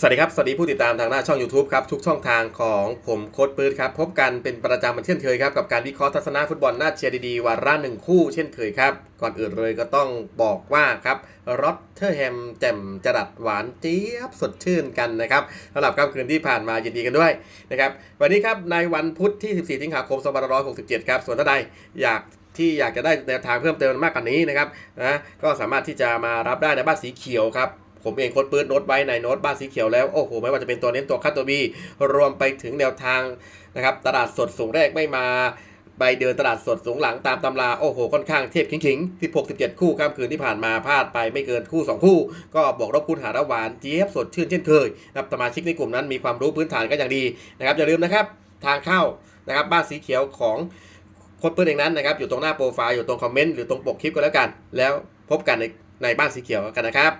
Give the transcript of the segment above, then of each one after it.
สวัสดีครับ สวัสดีผู้ติดตามทางหน้าช่อง YouTube ครับ ทุกช่องทางของผมโค้ดปื๊ดครับ พบกันเป็นประจำเหมือนเช่นเคยครับ กับการวิเคราะห์ทัศนะฟุตบอลหน่าเชียร์ดีๆวาระหนึ่งคู่เช่นเคยครับ ก่อนอื่นเลยก็ต้องบอกว่าครับรอตเทอร์แฮมแจ่มจรัสหวานเจี๊ยบสดชื่นกันนะครับสำหรับค่ำคืนที่ผ่านมายินดีกันด้วยนะครับวันนี้ครับในวันพุธที่ 14 สิงหาคม 2567 ครับส่วนท่านใดอยากที่อยากจะได้แนวทางเพิ่มเติมมากกว่านี้นะครับนะก็สามารถที่จะมารับได้ในบ้านสีเขียวครับ ผมเองค้ดปื้ดโน้ตไว้ในโน้ตบ้านสีเขียวแล้ว โอ้โห ไม่ว่าจะเป็นตัวเน้นตัวคัดตัวบีรวมไปถึงแนวทางนะครับตลาดสดสูงแรกไม่มาไปเดินตลาดสดสูงหลังตามตำราโอ้โหค่อนข้างเทพขิงๆ 16 17 คู่ข้ามคืนที่ผ่านมาพลาดไปไม่เกินคู่ 2 คู่ ก็บอกรบคุณหาระหวานเจี๊ยบสดชื่นเช่นเคยนะครับสมาชิกในกลุ่มนั้นมีความรู้พื้นฐานก็อย่างดีนะครับอย่าลืมนะครับทางเข้านะครับบ้านสีเขียวของโค้ดปื้ดเองนั้นนะครับอยู่ตรงหน้าโปรไฟล์อยู่ตรงคอมเมนต์หรือตรงปกคลิปก็แล้วกัน แล้วพบกันในในบ้านสีเขียวกันนะครับ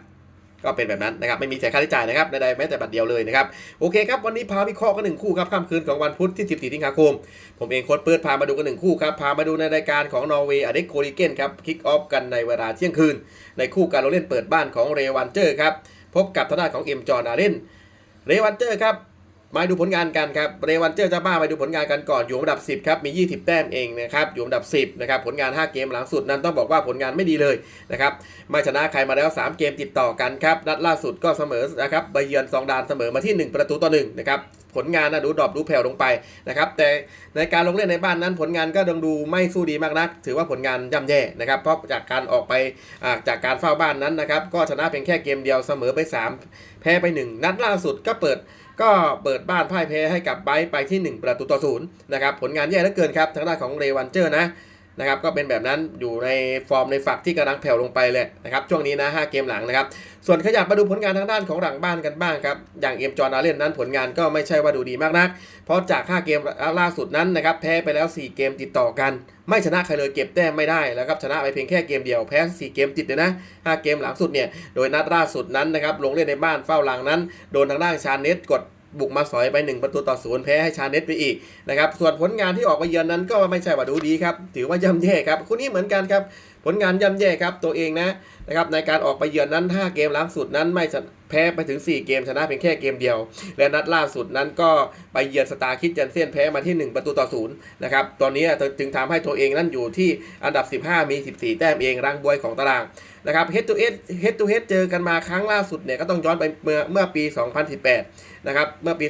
ก็เป็นแบบนั้นนะครับไม่มีเสียค่าใช้จ่ายนะครับใดๆแม้แต่บัตรเดียวเลยนะครับโอเคครับวันนี้พาวิเคราะห์กันหนึ่งคู่ครับค่ำคืนของวันพุธที่ 14สิงหาคม ผมเองโค้ดเปิดพามาดูกันหนึ่งคู่ครับพามาดูในรายการของนอร์เวย์อเด็กโคลิเกนครับคิกออฟกันในเวลาเที่ยงคืน ในคู่การลงเล่นเปิดบ้านของเรวันเจอร์ครับพบกับทางด้านของเอ็มจอร์นาเล่นเรวันเจอร์ครับ มาดูผลงานกันครับเรวันเจอร์จะบ้าไปดูผลงานกันก่อนอยู่อันดับ 10ครับมี 20 แต้มเองนะครับอยู่อันดับ 10นะครับผลงาน 5 เกมหลังสุดนั้นต้องบอกว่าผลงานไม่ดีเลยนะครับไม่ชนะใครมาแล้ว 3 เกมติดต่อกันครับนัดล่าสุดก็เสมอนะครับไปเยือนซองดานเสมอมาที่ 1 ประตูต่อ1นะครับผลงานนะดูดรอปดูแผ่วลงไปนะครับแต่ในการลงเล่นในบ้านนั้นผลงานก็ดังดูไม่สู้ดีมากนัก ถือว่าผลงานย่ำแย่นะครับเพราะจากการออกไปจากการเฝ้าบ้านนั้นนะครับก็ชนะเพียงแค่เกมเดียวเสมอไป 3 แพ้ไป 1 นัดล่าสุดก็เปิด ก็เปิดบ้านพ่ายแพ้ให้กับไบไปที่ 1 ประตูต่อศูนย์นะครับผลงานแย่เหลือเกินครับทางด้านของเรวันเจอร์นะ นะครับก็เป็นแบบนั้นอยู่ในฟอร์มในฝักที่กำลังแผ่วลงไปเลยนะครับช่วงนี้นะ5เกมหลังนะครับส่วนขยับมาดูผลงานทางด้านของหลังบ้านกันบ้างครับอย่างเอ็มจอร์นาเล่นนั้นผลงานก็ไม่ใช่ว่าดูดีมากนัก เพราะจาก 5 เกมล่าสุดนั้นนะครับแพ้ไปแล้ว 4 เกมติดต่อกัน ไม่ชนะใครเลยเก็บแต้มไม่ได้แล้วครับชนะไปเพียงแค่เกมเดียวแพ้ 4 เกมติดเลยนะ 5 เกมหลังสุดเนี่ยโดยนัดล่าสุดนั้นนะครับลงเล่นในบ้านเฝ้าหลังนั้น โดนทางด้านชาเนตกด บุกมาสอยไป 1 ประตูต่อศูนย์แพ้ให้ชาเนตไปอีกนะครับส่วนผลงานที่ออกมาเยือนนั้นก็ไม่ใช่ว่าดูดีครับถือว่าย่ำแย่ครับคู่นี้เหมือนกันครับ ลงานย่ำแย่ครับตัวเองนะนะครับในการออกไปเยือนนั้น 5 เกมลังสุดนั้นไม่แพ้ไปถึง 4 เกมชนะเพียงแค่เกมเดียว และนัดล่าสุดนั้นก็ไปเยือนสตาร์คิดเจนเซียนแพ้มาที่ 1 ประตูต่อศูนย์นะครับตอนนี้จึงทำให้ตัวเองนั้นอยู่ที่อันดับ 15 มี 14 แต้มเองรังบวยของตารางนะครับ head to head head to head เจอกันมาครั้งล่าสุดเนี่ยก็ต้องย้อนไปเมื่อเมื่อปี 2018 นะครับเมื่อปี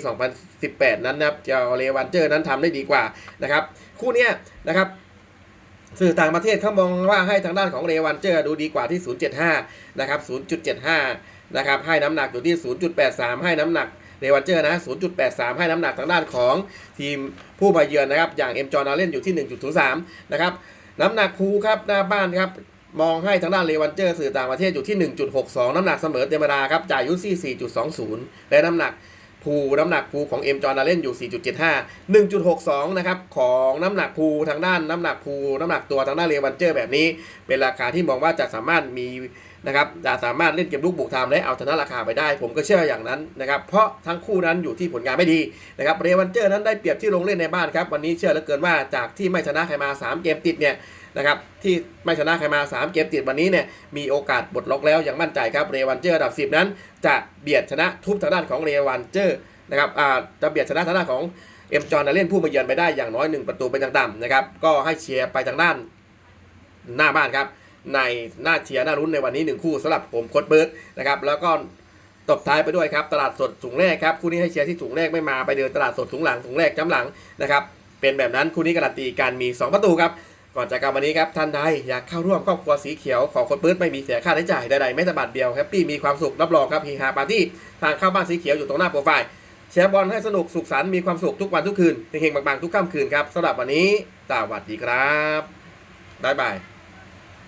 2018 นั้นนะครับเจ้าเลวันเจอร์นั้นทำได้ดีกว่านะครับคู่นี้นะครับ สื่อต่างประเทศเขามองว่าให้ทางด้านของเรวันเจอร์ดูดีกว่าที่ 0.75 นะครับ 0.75 นะครับ ให้น้ำหนักอยู่ที่ 0.83 ให้น้ำหนักเรวันเจอร์นะ 0.83 ให้น้ำหนักทางด้านของทีมผู้มาเยือนนะครับ อย่างเอ็มจอร์นาเล่นอยู่ที่ 1.03 นะครับ น้ำหนักภูครับหน้าบ้านครับมองให้ทางด้านเลวันเจอร์สื่อต่างประเทศอยู่ที่ 1.62 น้ำหนักเสมอเดมาราครับ จ่ายยูซี่4.20 และน้ำหนัก ภูน้ำหนักภูของเอ็มจอร์นาเล่นอยู่ 4.75 1.62 นะครับ ของน้ำหนักภูทางด้านน้ำหนักภูน้ำหนักตัวทางด้านเรวันเจอร์แบบนี้ เป็นราคาที่มองว่าจะสามารถมี นะครับจะสามารถเล่นเกมลูกบุกไทม์และเอาชนะราคาไปได้ ผมก็เชื่ออย่างนั้นนะครับเพราะทั้งคู่นั้นอยู่ที่ผลงานไม่ดีนะครับเรวันเจอร์นั้นได้เปรียบที่ลงเล่นในบ้านครับวันนี้เชื่อเหลือเกินว่าจากที่ไม่ชนะใครมา 3 เกมติดเนี่ยนะครับที่ไม่ชนะใครมา 3 เกมติดวันนี้เนี่ยมีโอกาสบดล็อกแล้วอย่างมั่นใจครับเรวันเจอร์อันดับ 10 นั้น จะเบียดชนะทุบทางด้านของเรวันเจอร์นะครับอ่าจะเบียดชนะทางด้านของเอ็มจอนาเล่นผู้มาเยือนไปได้อย่างน้อย 1 ประตูเป็นอย่างต่ำนะครับก็ให้เชียร์ไปทางด้านหน้าบ้านครับ ในหน้าเชียร์หน้ารุ้นในวันนี้หนึ่งคู่สำหรับผมโค้ดเบิร์ดนะครับแล้วก็ตบท้ายไปด้วยครับตลาดสดสูงแรกครับคู่นี้ให้เชียร์ที่สูงแรกไม่มาไปเดินตลาดสดสูงหลังสูงแรกจ้ำหลังนะครับเป็นแบบนั้นคู่นี้การันตีการมี 2 ประตูครับก่อนจากกันวันนี้ครับท่านใดอยากเข้าร่วมครอบครัวสีเขียวของโค้ดเบิร์ดไม่มีเสียค่าใช้จ่ายใดๆไม่ตบาทเดียวแฮปปี้มีความสุขรับรองครับฮีฮาปาร์ตี้ทางเข้าบ้านสีเขียวอยู่ตรงหน้าโปรไฟล์แชร์บอลให้สนุกสุขสันต์มีความสุขทุกวันทุกคืนเฮงๆบางๆทุกค่ำคืนครับสำหรับวันนี้สวัสดีครับบ๊ายบาย